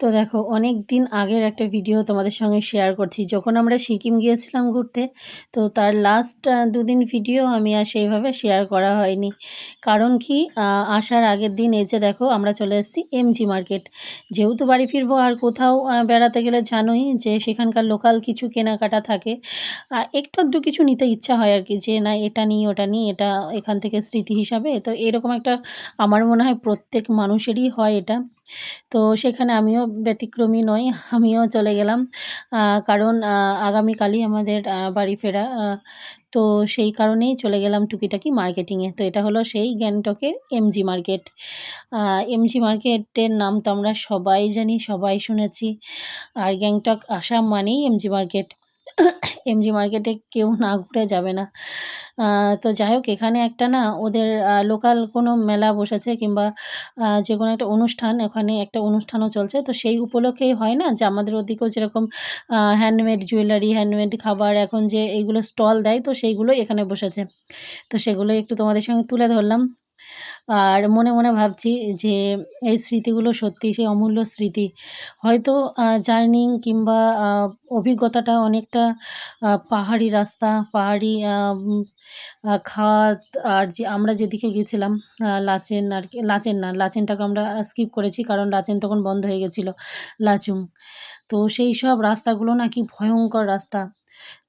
তো দেখো অনেক দিন আগের একটা ভিডিও তোমাদের সঙ্গে শেয়ার করছি। যখন আমরা সিকিম গিয়েছিলাম ঘুরতে, তো তার লাস্ট দুদিন ভিডিও আমি আর সেইভাবে শেয়ার করা হয়নি। কারণ কি আসার আগের দিন এই যে দেখো, আমরা চলে এসেছি এমজি মার্কেট যেহেতু বাড়ি ফিরবো আর কোথাও বেড়াতে গেলে জানোই যে সেখানকার লোকাল কিছু কেনাকাটা থাকে। একটু আধটু কিছু নিতে ইচ্ছা হয় আর কি, যে না, এটা নিই, ওটা নিই, এটা এখান থেকে স্মৃতি হিসাবে। তো এরকম একটা আমার মনে হয় প্রত্যেক মানুষেরই হয় এটা। তো সেখানে আমিও ব্যতিক্রমী নই, আমিও চলে গেলাম। কারণ আগামীকালই আমাদের বাড়ি ফেরা। তো সেই কারণেই চলে গেলাম টুকিটাকি মার্কেটিংয়ে তো এটা হলো সেই গ্যাংটকের এমজি মার্কেট এমজি মার্কেটের নাম তো আমরা সবাই জানি, সবাই শুনেছি। আর গ্যাংটক, আসাম মানেই এমজি মার্কেট এমজি মার্কেটে কেউ না ঘুরে যাবে না। তো যাই হোক, এখানে একটা না ওদের লোকাল কোনো মেলা বসেছে কিংবা যে কোনো একটা অনুষ্ঠান, ওখানে একটা অনুষ্ঠানও চলছে। তো সেই উপলক্ষেই হয় না যে আমাদের ওদিকেও যেরকম হ্যান্ডমেড জুয়েলারি হ্যান্ডমেড খাবার এখন যে এইগুলো স্টল দেয়, তো সেইগুলোই এখানে বসেছে। তো সেগুলোই একটু তোমাদের সঙ্গে তুলে ধরলাম। আর মনে মনে ভাবছি যে এই স্মৃতিগুলো সত্যিই সেই অমূল্য স্মৃতি। হয়তো জার্নি কিংবা অভিজ্ঞতাটা অনেকটা পাহাড়ি রাস্তা, পাহাড়ি খাদ আর যে আমরা যেদিকে গেছিলাম লাচেন আর কি, লাচেন না, লাচেনটাকে আমরা স্কিপ করেছি কারণ লাচেন তখন বন্ধ হয়ে গেছিল, লাচুং। তো সেই সব রাস্তাগুলো নাকি ভয়ঙ্কর রাস্তা।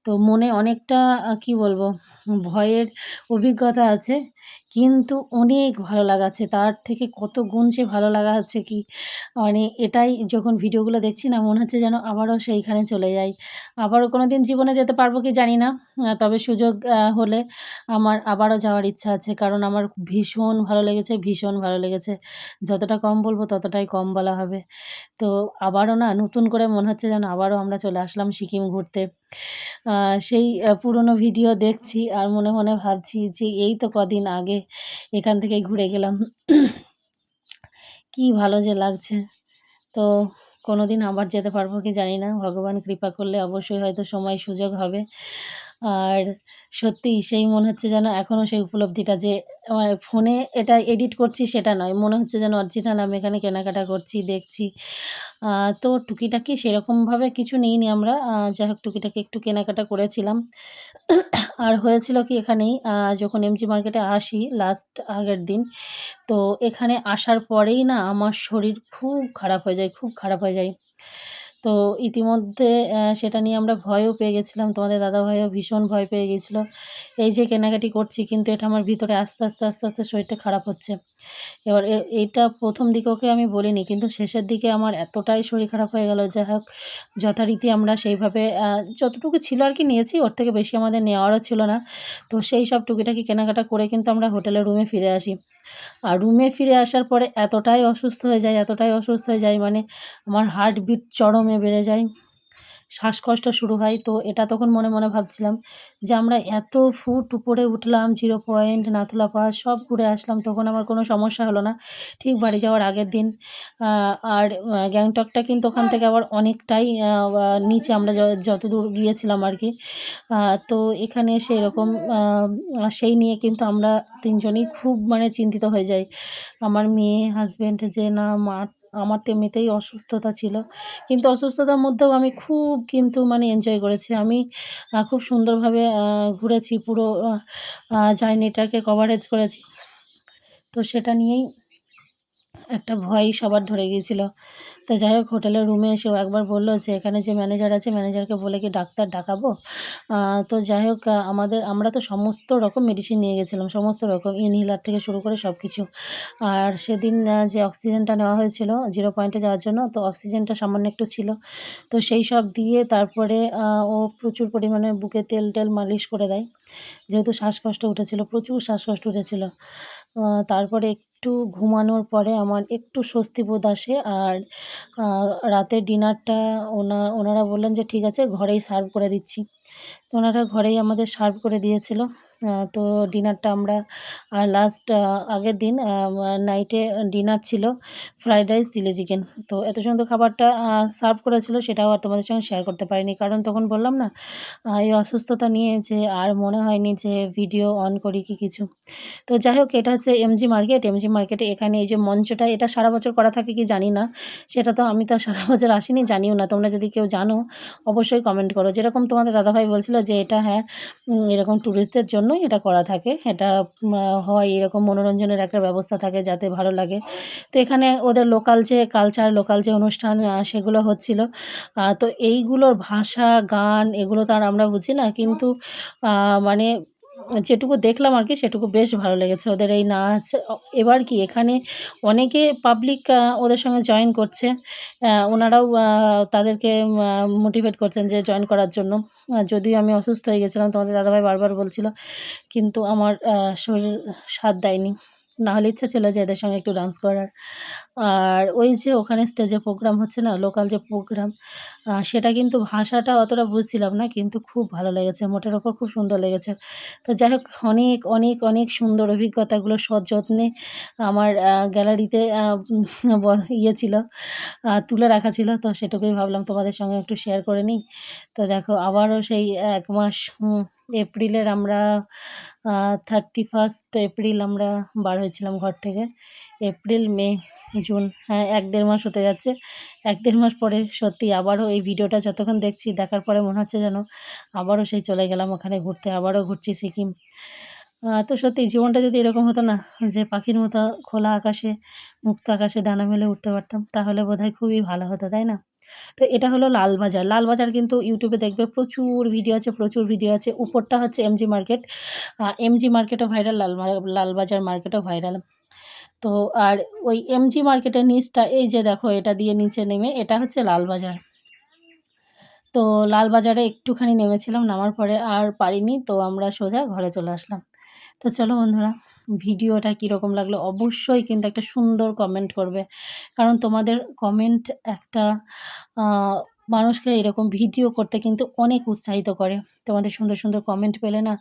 তো মনে অনেকটা কি বলব ভয়ের অভিজ্ঞতা আছে। কিন্তু অনেক ভালো লাগা আছে। তার থেকে কত গুণ যে ভালো লাগা আছে কি মানে এটাই যখন ভিডিওগুলো দেখছি না মনে হচ্ছে যেন আবারও সেইখানে চলে যাই। আবারও কোনো দিন জীবনে যেতে পারব কি জানি না। তবে সুযোগ হলে আমার আবারও যাওয়ার ইচ্ছা আছে। কারণ আমার ভীষণ ভালো লেগেছে, ভীষণ ভালো লেগেছে। যতটা কম বলব ততটাই কম বলা হবে। তো আবারও না নতুন করে মনে হচ্ছে যেন আবারও আমরা চলে আসলাম সিকিম ঘুরতে। সেই পুরনো ভিডিও দেখছি আর মনে, মনে ভাবছি যে এই তো কদিন আগে এখান থেকেই ঘুরে গেলাম। কি ভালো যে লাগছে। তো কোনো দিন আবার যেতে পারব কি জানি না। ভগবান কৃপা করলে অবশ্যই হয়তো সময় সুযোগ হবে। আর সত্যিই সেই মনে হচ্ছে যেন এখনও সেই উপলব্ধিটা যে ফোনে এটা এডিট করছি সেটা নয়। মনে হচ্ছে যেন অরিজিনাল আমি এখানে কেনাকাটা করছি, দেখছি। তো টুকিটাকি সেরকমভাবে কিছু নিইনি আমরা। যাই হোক টুকিটাকি একটু কেনাকাটা করেছিলাম। আর হয়েছিল কি এখানেই যখন এমজি মার্কেটে আসি লাস্ট আগের দিন, তো এখানে আসার পরেই না আমার শরীর খুব খারাপ হয়ে যায়, খুব খারাপ হয়ে যায়। তো ইতিমধ্যে সেটা নিয়ে আমরা ভয়ও পেয়ে গেছিলাম। তোমাদের দাদাভাইও ভীষণ ভয় পেয়ে গিয়েছিল। এই যে কেনাকাটি করছি কিন্তু এটা আমার ভিতরে আস্তে, আস্তে, আস্তে, আস্তে শরীরটা খারাপ হচ্ছে। এবার এইটা ১ম দিকে ওকে আমি বলিনি। কিন্তু শেষের দিকে আমার এতটাই শরীর খারাপ হয়ে গেল যাই হোক যথারীতি আমরা সেইভাবে যতটুকু ছিল আর কি নিয়েছি। ওর থেকে বেশি আমাদের নেওয়ারও ছিল না। তো সেই সব টুকিটাকি কেনাকাটা করে কিন্তু আমরা হোটেলের রুমে ফিরে আসি। আর রুমে ফিরে আসার পরে এতটাই অসুস্থ হয়ে যায় এতটাই অসুস্থ হয়ে যায় মানে আমার হার্টবিট চরমে বেড়ে যায়। শ্বাসকষ্ট শুরু হয়। তো এটা তখন মনে, মনে ভাবছিলাম যে আমরা এত ফুট উপরে উঠলাম, জিরো পয়েন্ট, নাথুলা পাস সব ঘুরে আসলাম। তখন আমার কোনো সমস্যা হলো না। ঠিক বাড়ি যাওয়ার আগের দিন। আর গ্যাংটকটা কিন্তু ওখান থেকে আবার অনেকটাই নিচে আমরা য যতদূর গিয়েছিলাম আর কি তো এখানে এসে এরকম সেই নিয়ে কিন্তু আমরা ৩ জনই খুব মানে চিন্তিত হয়ে যাই। আমার মেয়ে, হাসব্যান্ড যে না মা আমার তো এমনিতেই অসুস্থতা ছিল। কিন্তু অসুস্থতার মধ্যেও আমি খুব কিন্তু মানে এনজয় করেছি। আমি খুব সুন্দরভাবে ঘুরেছি পুরো জার্নিটাকে কভারেজ করেছি। তো সেটা নিয়েই একটা ভয় সবার ধরে গিয়েছিল। তো যাই হোক হোটেলের রুমে এসেও একবার বলল যে, "এখানে যে ম্যানেজার আছে ম্যানেজারকে বলে কি ডাক্তার ডাকাবো?" তো যাই হোক আমাদের আমরা তো সমস্ত রকম মেডিসিন নিয়ে গেছিলাম। সমস্ত রকম ইনহিলার থেকে শুরু করে সব কিছু আর সেদিন যে অক্সিজেনটা নেওয়া হয়েছিল জিরো পয়েন্টে যাওয়ার জন্য তো অক্সিজেনটা সামান্য একটু ছিল। তো সেই সব দিয়ে তারপরে ও প্রচুর পরিমাণে বুকে তেল-টেল মালিশ করে দেয়। যেহেতু শ্বাসকষ্ট উঠেছিল, প্রচুর শ্বাসকষ্ট উঠেছিল। তারপরে একটু ঘুমানোর পরে আমার একটু স্বস্তি বোধ আসে। আর রাতের ডিনারটা ওনা ওনারা বললেন যে, "ঠিক আছে ঘরেই সার্ভ করে দিচ্ছি।" তো ওনারা ঘরেই আমাদের সার্ভ করে দিয়েছিল। তো ডিনারটা আমরা লাস্ট আগের দিন নাইটে ডিনার ছিল ফ্রাইড রাইস চিলি চিকেন তো এত সুন্দর খাবারটা সার্ভ করেছিল, সেটাও আর তোমাদের সঙ্গে শেয়ার করতে পারিনি। কারণ তখন বললাম না এই অসুস্থতা নিয়ে যে আর মনে হয়নি যে ভিডিও অন করি কি কিছু। তো যাই হোক, এটা হচ্ছে এমজি মার্কেট এমজি মার্কেটে এখানে এই যে মঞ্চটা, এটা সারা বছর করা থাকে কি জানি না। সেটা তো আমি তো সারা বছর আসিনি, জানিও না। তোমরা যদি কেউ জানো, অবশ্যই কমেন্ট করো। যেরকম তোমাদের দাদাভাই বলছিল যে এটা হ্যাঁ এরকম ট্যুরিস্টদের জন্যই এটা করা থাকে। এটা হয় এরকম মনোরঞ্জনের একটা ব্যবস্থা থাকে যাতে ভালো লাগে। তো এখানে ওদের লোকাল যে কালচার লোকাল যে অনুষ্ঠান সেগুলো হচ্ছিল। তো এইগুলোর ভাষা, গান এগুলো তো আর আমরা বুঝি না। কিন্তু মানে যেটুকু দেখলাম আর কি, সেটুকু বেশ ভালো লেগেছে। ওদের এই নাচ এবার কি, এখানে অনেকে পাবলিক ওদের সঙ্গে জয়েন করছে। ওনারাও তাদেরকে মোটিভেট করছেন যে জয়েন করার জন্য। যদিও আমি অসুস্থ হয়ে গেছিলাম, তোমাদের দাদাভাই বারবার বলছিল, কিন্তু আমার শরীর সাথ দেয়নি। নাহলে ইচ্ছা ছিল যে এদের সঙ্গে একটু ডান্স করার। আর ওই যে ওখানে স্টেজে প্রোগ্রাম হচ্ছে না লোকাল যে প্রোগ্রাম সেটা কিন্তু ভাষাটা অতটা বুঝছিলাম না, কিন্তু খুব ভালো লেগেছে, মোটের ওপর খুব সুন্দর লেগেছে। তো যাই হোক, অনেক অনেক অনেক সুন্দর অভিজ্ঞতাগুলো সযত্নে আমার গ্যালারিতে ইয়ে ছিল তুলে রাখা ছিল, তো সেটুকুই ভাবলাম তোমাদের সঙ্গে একটু শেয়ার করে নিই। তো দেখো, আবারও সেই এক মাস এপ্রিলের আমরা থার্টি ফার্স্ট এপ্রিল আমরা বার হয়েছিলাম ঘর থেকে। এপ্রিল মে জুন হ্যাঁ এক দেড় মাস হতে যাচ্ছে। এক দেড় মাস পরে সত্যি আবারও এই ভিডিওটা যতক্ষণ দেখছি দেখার পরে মনে হচ্ছে যেন আবারও সেই চলে গেলাম ওখানে ঘুরতে, আবারও ঘুরছি সিকিম। তো সত্যি জীবনটা যদি এরকম হতো না যে পাখির মতো খোলা আকাশে, মুক্ত আকাশে ডানা মেলে উঠতে পারতাম, তাহলে বোধহয় খুবই ভালো হতো, তাই না? তো এটা হলো লালবাজার লালবাজার কিন্তু ইউটিউবে দেখবে প্রচুর ভিডিও আছে, প্রচুর ভিডিও আছে। উপরটা হচ্ছে এমজি মার্কেট এমজি মার্কেটও ভাইরাল লাল লালবাজার মার্কেটও ভাইরাল তো আর ওই এমজি মার্কেটের নিচটা, এই যে দেখো এটা দিয়ে নিচে নেমে, এটা হচ্ছে লালবাজার তো লালবাজারে একটুখানি নেমেছিলাম, নামার পরে আর পারিনি, তো আমরা সোজা ঘরে চলে আসলাম। তো চলো বন্ধুরা, ভিডিওটা কীরকম লাগল অবশ্যই কিন্তু একটা সুন্দর কমেন্ট করবে। কারণ তোমাদের কমেন্ট একটা মানুষকে এরকম ভিডিও করতে কিন্তু অনেক উৎসাহিত করে। তোমাদের সুন্দর সুন্দর কমেন্ট পেলে না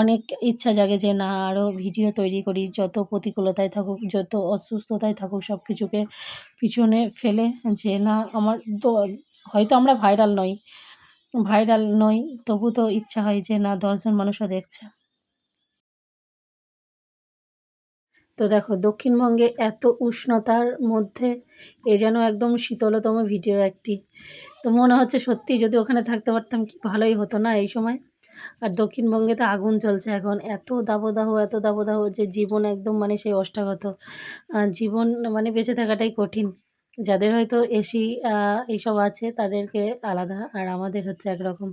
অনেক ইচ্ছা জাগে যে না আরও ভিডিও তৈরি করি। যত প্রতিকূলতায় থাকুক, যত অসুস্থতায় থাকুক সব কিছুকে পিছনে ফেলে যে না, আমার হয়তো আমরা ভাইরাল নই। ভাইরাল নই, তবু তো ইচ্ছা হয় যে না, দশজন মানুষও দেখছে। তো দেখো, দক্ষিণবঙ্গে এত উষ্ণতার মধ্যে এ যেন একদম শীতলতম ভিডিও একটি। তো মনে হচ্ছে সত্যি যদি ওখানে থাকতে পারতাম কি ভালোই হতো না এই সময়? আর দক্ষিণবঙ্গে তো আগুন চলছে এখন। এত দাবদাহ এত দাবদাহ যে জীবন একদম মানে সেই অষ্টাগত। জীবন মানে বেঁচে থাকাটাই কঠিন। যাদের হয়তো এসি এইসব আছে তাদেরকে আলাদা আর আমাদের হচ্ছে একরকম।